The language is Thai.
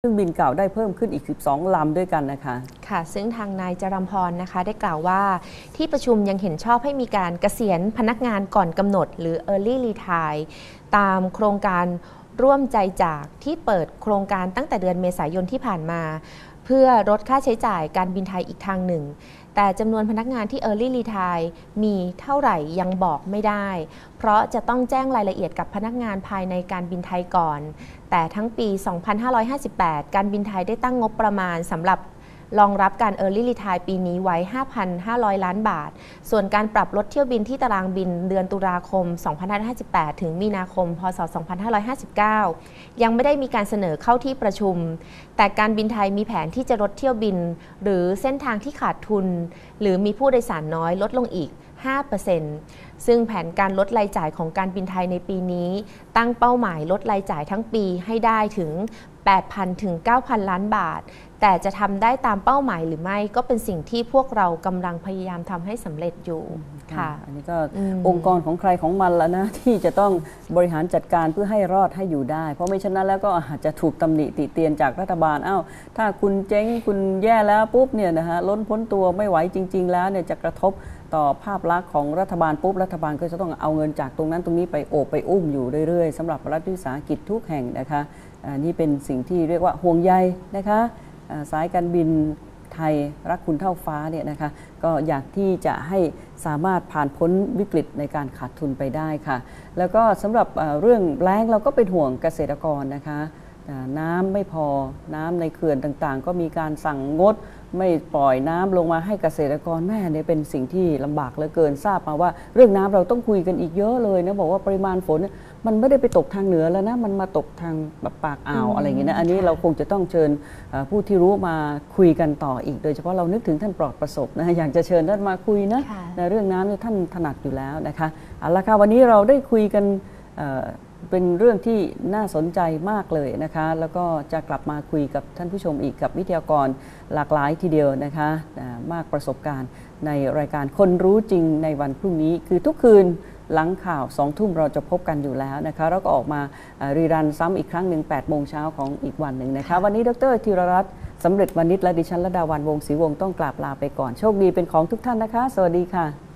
เครื่องบินเก่าได้เพิ่มขึ้นอีก 12 ลำด้วยกันนะคะ ค่ะ ซึ่งทางนายจรัมพรนะคะ ได้กล่าวว่าที่ประชุมยังเห็นชอบให้มีการเกษียณพนักงานก่อนกำหนด หรือ Early Retire ตามโครงการร่วมใจจากที่เปิดโครงการตั้งแต่เดือนเมษายนที่ผ่านมา เพื่อลดค่าใช้จ่ายการบินไทยอีกทางหนึ่ง แต่จำนวนพนักงานที่ Early Retire มีเท่าไหร่ยังบอกไม่ได้ เพราะจะต้องแจ้งรายละเอียดกับพนักงานภายในการบินไทยก่อน แต่ทั้งปี 2558 การบินไทยได้ตั้งงบประมาณสำหรับ รองรับการ Early Retire ปีนี้ไว้ 5,500 ล้านบาท ส่วนการปรับลดเที่ยวบินที่ตารางบินเดือนตุลาคม 2558 ถึงมีนาคม พศ 2559 ยังไม่ได้มีการเสนอเข้าที่ประชุม แต่การบินไทยมีแผนที่จะลดเที่ยวบิน หรือเส้นทางที่ขาดทุน หรือมีผู้โดยสารน้อยลดลงอีก 5%ซึ่งแผนการลดรายจ่ายของการบินไทยในปีนี้ ตั้งเป้าหมายลดรายจ่ายทั้งปีให้ได้ถึง 8,000 ถึง 9,000 ล้านบาท แต่จะทำได้ตามเป้าหมายหรือไม่ก็เป็นสิ่งที่พวกเรากำลังพยายามทำให้สำเร็จอยู่ค่ะอันนี้ก็อืมองค์กรของใครของมันแล้วนะ ที่จะต้องบริหารจัดการเพื่อให้รอดให้อยู่ได้ เพราะไม่ฉะนั้นแล้วก็อาจจะถูกตำหนิติเตียนจากรัฐบาลอ้าวถ้าคุณเจ๊งคุณแย่แล้วปุ๊บเนี่ยนะฮะล้นพ้นตัวไม่ไหวจริง ๆ แล้วเนี่ยจะกระทบ ต่อภาพลักษณ์ของรัฐบาลปุ๊บรัฐบาลก็จะต้องเอาเงินจากตรงนั้นตรงนี้ไปโอบไปอุ้มอยู่เรื่อยๆสำหรับรัฐวิสาหกิจทุกแห่งนะคะอ่านี่เป็นสิ่งที่เรียกว่าห่วงใยนะคะสายการบินไทยรักคุณเท่าฟ้าเนี่ยนะคะก็อยากที่จะให้สามารถผ่านพ้นวิกฤตในการขาดทุนไปได้ค่ะ แล้วก็สำหรับเรื่องแล้งเราก็เป็นห่วงเกษตรกรนะคะ น้ำไม่พอน้ำในเขื่อนต่างๆ ก็มีการสั่งงด ไม่ปล่อยน้ำลงมาให้เกษตรกรแม่เนี่ยเป็นสิ่งที่ลำบากเหลือเกินทราบมาว่า เรื่องน้ำเราต้องคุยกันอีกเยอะเลยนะบอกว่าปริมาณฝนเนี่ยมันไม่ได้ไปตกทางเหนือแล้วนะมันมาตกทางแบบปากอ่าวอืมอะไรอย่างเงี้ยนะอันนี้ค่ะเราคงจะต้องเชิญเอ่อผู้ที่รู้มาคุยกันต่ออีก โดยเฉพาะเรานึกถึงท่านปลอดประสบนะอยากจะเชิญท่านมาคุยนะค่ะในเรื่องน้ำเนี่ยท่านถนัดอยู่แล้วนะคะเอาละค่ะวันนี้เราได้คุยกัน เป็นเรื่องที่น่าสนใจมากเลยนะคะ แล้วก็จะกลับมาคุยกับท่านผู้ชมอีกกับวิทยากรหลากหลายทีเดียวนะคะมากประสบการณ์ในรายการคนรู้จริงในวันพรุ่งนี้ คือทุกคืนหลังข่าวสองทุ่มเราจะพบกันอยู่แล้วนะคะแล้วก็ออกมารีรันซ้ำอีกครั้งหนึ่ง8โมงเช้าของอีกวันหนึ่งนะคะ วันนี้ดรธีรรัตน์สำเร็จวณิชและดิฉันระดาวันวงศรีวงต้องกราบลาไปก่อนโชคดีเป็นของทุกท่านนะคะ สวัสดีค่ะ